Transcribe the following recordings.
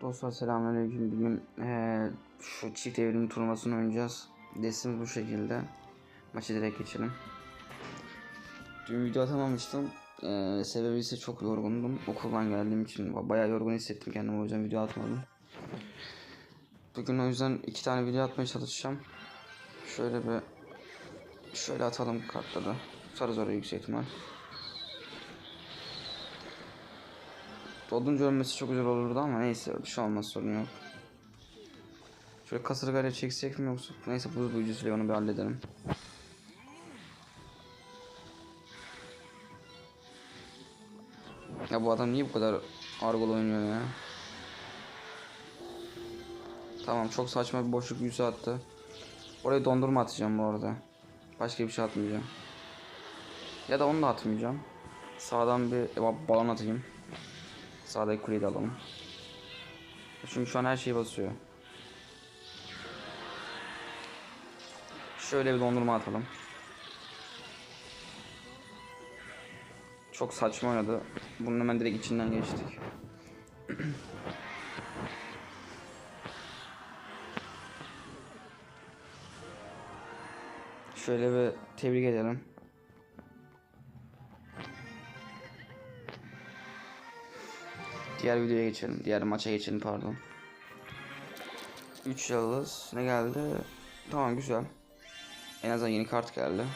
Dostlar selamünaleyküm. Bugün eee, şu çift evrim turnuvasını oynayacağız. Destimiz bu şekilde. Maçı direkt geçelim. Dün video atamamıştım. Eee sebebi ise çok yorgundum. Okuldan geldiğim için ba- bayağı yorgun hissettim kendimi o yüzden video atmadım. Bugün o yüzden iki tane video atmaya çalışacağım. Şöyle bir şöyle atalım kartları. Tutarız orayı yüksek ihtimal. Oduncu ölmesi çok güzel olurdu ama neyse bir şey olmaz sorun yok. Şöyle kasırgayla çeksek mi yoksa neyse buz büyücüsüyle onu bir halledelim. Ya bu adam niye bu kadar argol oynuyor ya? Tamam çok saçma bir boşluk yüzü attı. Oraya dondurma atacağım bu arada. Başka bir şey atmayacağım. Ya da onu da atmayacağım. Sağdan bir ba- balon atayım. Sağdaki kuleyi de alalım. Çünkü şu an her şey basıyor. Şöyle bir dondurma atalım. Çok saçma oynadı. Bunun hemen direkt içinden geçtik. Şöyle bir tebrik edelim. Diğer videoya geçelim. Diğer maça geçelim pardon. 3 yıldız. Ne geldi? Tamam güzel. En azından yeni kart geldi.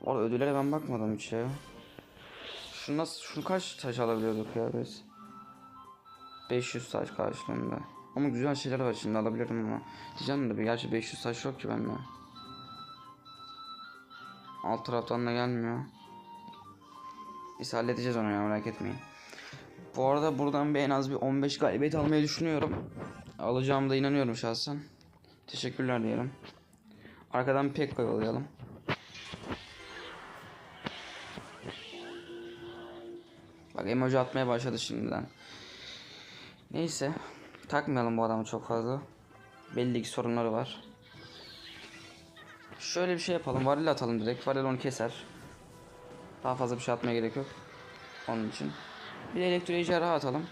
Orada ödüllere ben bakmadım hiç ya. Şunu nasıl, şunu kaç taş alabiliyorduk ya biz? 500 taş karşılığında. Ama güzel şeyler var şimdi alabilirim ama. Diyeceğim de bir gerçi 500 taş yok ki bende. Alt taraftan da gelmiyor. Biz halledeceğiz onu ya merak etmeyin. Bu arada buradan bir en az bir 15 galibiyet almayı düşünüyorum. Alacağımı da inanıyorum şahsen. Teşekkürler diyelim. Arkadan Pekka yollayalım. Bak emoji atmaya başladı şimdiden. Neyse. Takmayalım bu adamı çok fazla. Belli ki sorunları var. Şöyle bir şey yapalım. Varil atalım direkt. Varil onu keser. Daha fazla bir şey atmaya gerek yok. Onun için. Bir de elektro ejderha atalım.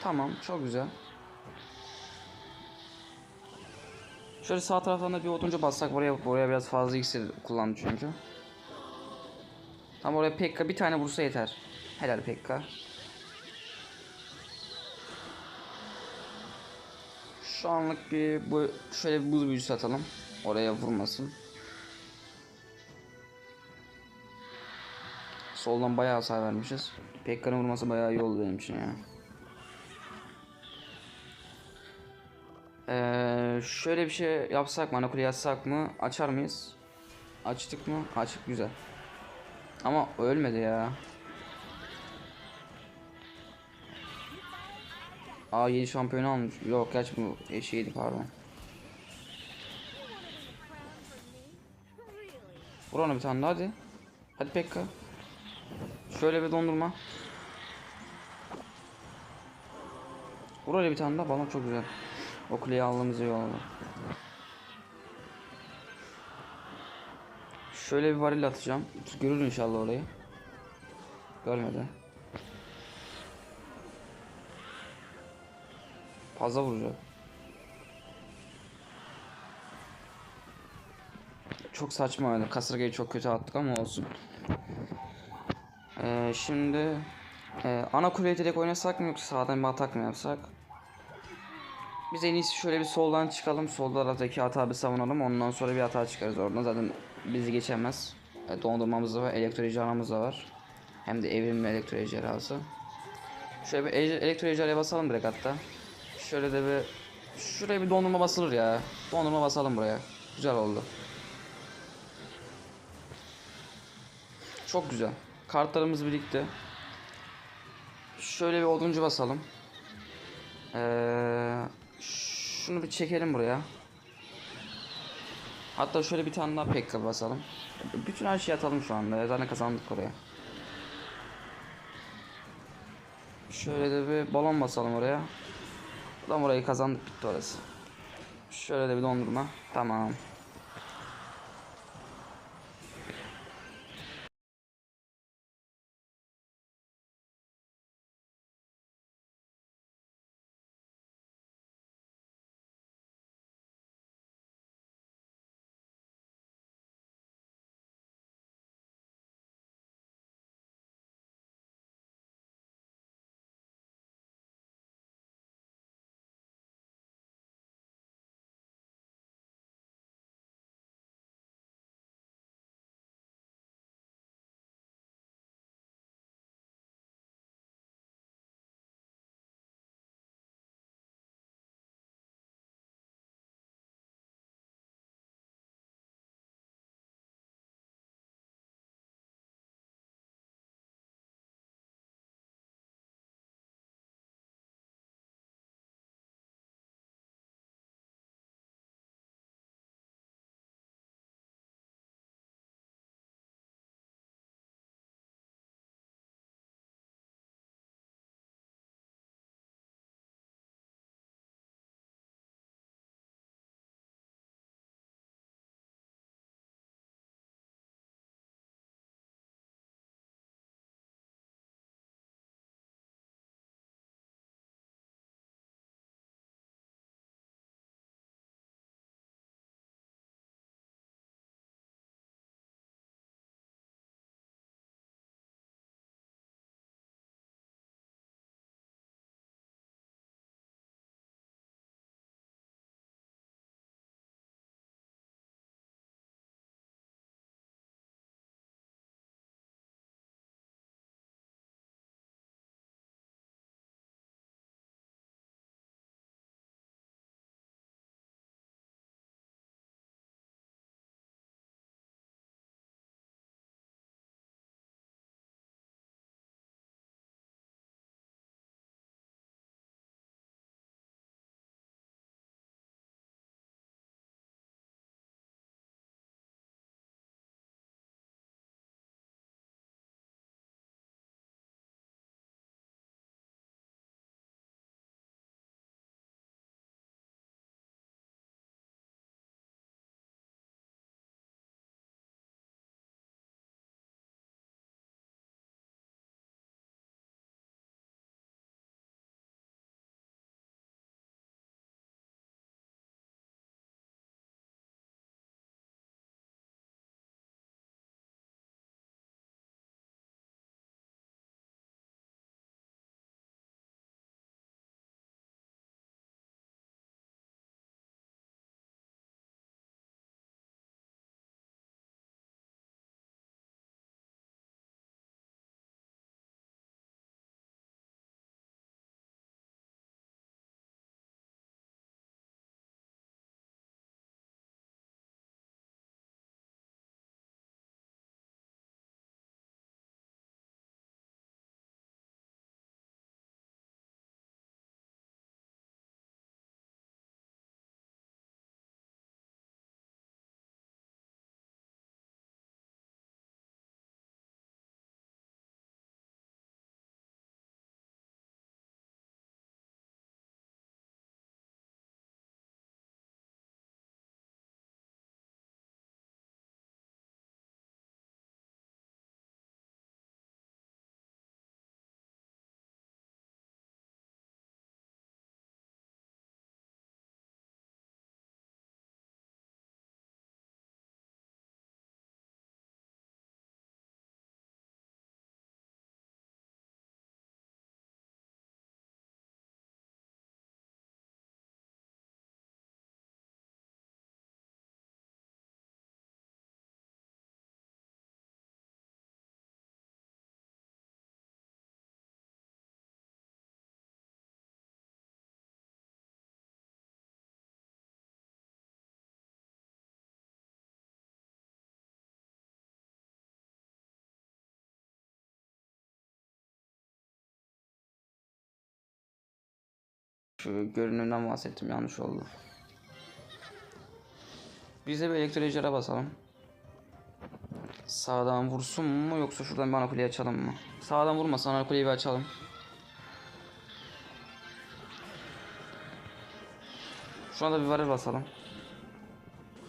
Tamam. Çok güzel. Şöyle sağ taraftan da bir oduncu bassak buraya buraya biraz fazla iksir kullandı çünkü. Tam oraya Pekka bir tane vursa yeter. Helal Pekka. Şu anlık bir bu şöyle bir buz büyüsü atalım. Oraya vurmasın. Soldan bayağı hasar vermişiz. Pekka'nın vurması bayağı iyi oldu benim için ya. Ee, şöyle bir şey yapsak mı? Anakule yazsak mı? Açar mıyız? Açtık mı? Açık güzel. Ama ölmedi ya. Aa yeni şampiyonu almış. Yok gerçi bu eşeğiydi pardon. Vur ona bir tane daha hadi. Hadi Pekka. Şöyle bir dondurma. Öyle bir tane daha balon çok güzel. O kuleyi aldığımız iyi oldu. Şöyle bir varil atacağım. Görür inşallah orayı. Görmedi. Fazla vuracak. Çok saçma oynadı. Kasırgayı çok kötü attık ama olsun. Ee, şimdi e, ana kuleyi direkt oynasak mı yoksa sağdan bir atak mı yapsak? Biz en iyisi şöyle bir soldan çıkalım. Sol taraftaki hata bir savunalım. Ondan sonra bir hata çıkarız oradan. Zaten bizi geçemez. E, dondurmamız da var. Elektro da var. Hem de evrim ve elektro ejderhası. Şöyle bir elektro ejderhaya basalım direkt hatta. Şöyle de bir şuraya bir dondurma basılır ya. Dondurma basalım buraya. Güzel oldu. Çok güzel. Kartlarımız birlikte. Şöyle bir oduncu basalım. Ee, şunu bir çekelim buraya. Hatta şöyle bir tane daha pekka basalım. Bütün her şeyi atalım şu anda. Zaten kazandık oraya. Şöyle de bir balon basalım oraya. Tam orayı kazandık bitti orası. Şöyle de bir dondurma. Tamam. Şu görünümden bahsettim yanlış oldu. Biz de bir elektrolojilere basalım. Sağdan vursun mu yoksa şuradan bir ana kuleyi açalım mı? Sağdan vurmasın ana kuleyi bir açalım. Şuna da bir varil basalım.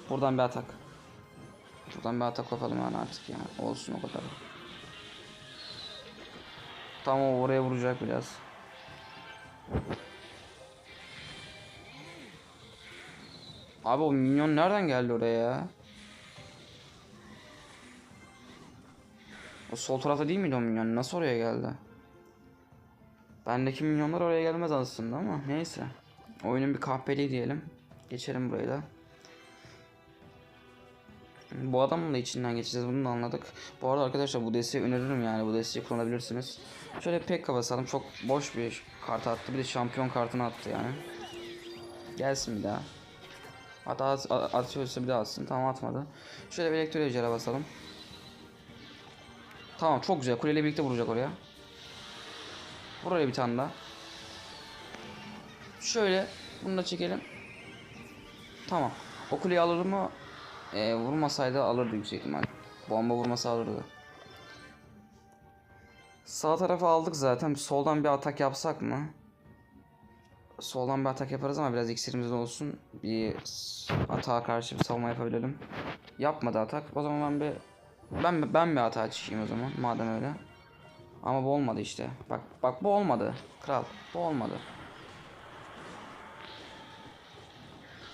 Buradan bir atak. Buradan bir atak yapalım yani artık ya. Olsun o kadar. Tam oraya vuracak biraz. Abi o minyon nereden geldi oraya ya? O sol tarafta değil miydi o minyon? Nasıl oraya geldi? Bendeki minyonlar oraya gelmez aslında ama neyse. Oyunun bir kahpeliği diyelim. Geçelim burayı da. Bu adamın da içinden geçeceğiz bunu da anladık. Bu arada arkadaşlar bu desteği öneririm yani bu desteği kullanabilirsiniz. Şöyle pek basalım çok boş bir kart attı bir de şampiyon kartını attı yani. Gelsin bir daha. Hatta at, at- atıyorsa bir daha atsın tamam atmadı. Şöyle bir elektro ejderha basalım. Tamam çok güzel kuleyle birlikte vuracak oraya. Buraya bir tane daha. Şöyle bunu da çekelim. Tamam. O kuleyi alır mı? Ee, vurmasaydı alırdı yüksek ihtimal. Bomba vurmasa alırdı. Sağ tarafı aldık zaten. Soldan bir atak yapsak mı? Soldan bir atak yaparız ama biraz iksirimiz olsun. Bir atağa karşı bir savunma yapabilelim. Yapmadı atak. O zaman ben bir ben ben bir atağa çıkayım o zaman madem öyle. Ama bu olmadı işte. Bak bak bu olmadı. Kral bu olmadı.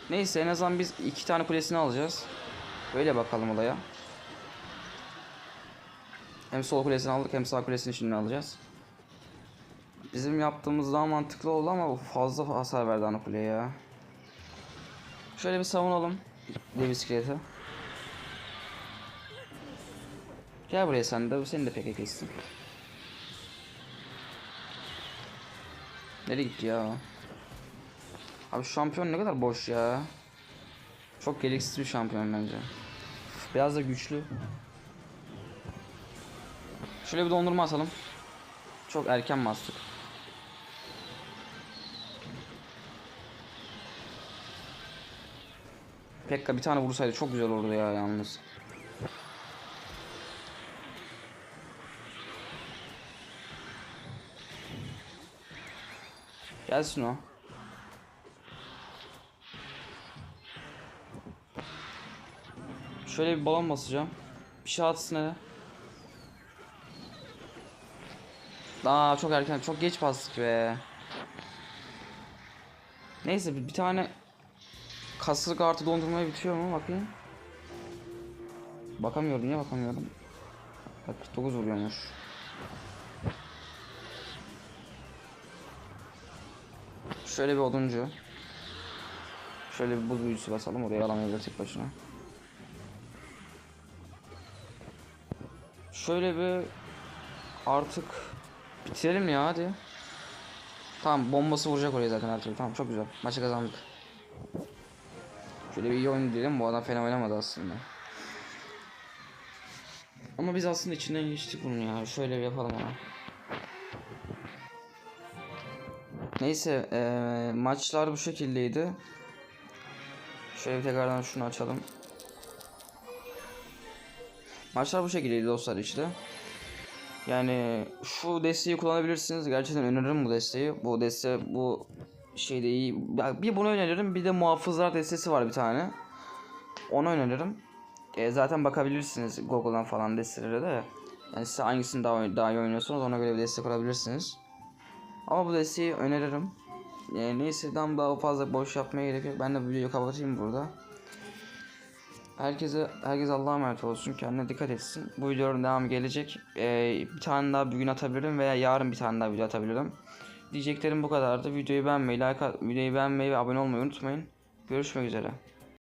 Neyse en azından biz iki tane kulesini alacağız. Böyle bakalım olaya. Hem sol kulesini aldık hem sağ kulesini şimdi alacağız. Bizim yaptığımız daha mantıklı oldu ama fazla hasar verdi ana ya. Şöyle bir savunalım. Dev iskeleti. Gel buraya sen de. Seni de pek kestim. Nereye gitti ya? Abi şampiyon ne kadar boş ya. Çok gereksiz bir şampiyon bence. Biraz da güçlü. Şöyle bir dondurma atalım. Çok erken bastık. Pekka bir tane vursaydı çok güzel olurdu ya yalnız. Gelsin o. Şöyle bir balon basacağım. Bir şey atsın hele. Aa çok erken, çok geç bastık be. Neyse bir, bir tane kasırga artı dondurmaya bitiyor mu bakayım. Bakamıyorum niye bakamıyorum. Bak 49 vuruyormuş. Şöyle bir oduncu. Şöyle bir buz büyücüsü basalım oraya alamayabilir tek başına. Şöyle bir artık bitirelim ya hadi. Tamam bombası vuracak oraya zaten her türlü. Tamam çok güzel. Maçı kazandık. Şöyle bir iyi oyun diyelim. Bu adam fena oynamadı aslında. Ama biz aslında içinden geçtik bunun ya. Şöyle bir yapalım ona. Neyse eee, maçlar bu şekildeydi. Şöyle bir tekrardan şunu açalım. Maçlar bu şekildeydi dostlar işte. Yani şu desteği kullanabilirsiniz. Gerçekten öneririm bu desteği. Bu deste bu şeyde iyi. Bir bunu öneririm. Bir de muhafızlar destesi var bir tane. Onu öneririm. E, zaten bakabilirsiniz Google'dan falan destelere de. Yani size hangisini daha, daha iyi oynuyorsanız ona göre bir destek kurabilirsiniz. Ama bu desteği öneririm. E, neyse daha fazla boş yapmaya gerek yok. Ben de bu videoyu kapatayım burada. Herkese herkes Allah'a emanet olsun. Kendine dikkat etsin. Bu videonun devamı gelecek. Ee, bir tane daha bugün atabilirim veya yarın bir tane daha video atabilirim. Diyeceklerim bu kadardı. Videoyu beğenmeyi, like videoyu beğenmeyi ve abone olmayı unutmayın. Görüşmek üzere.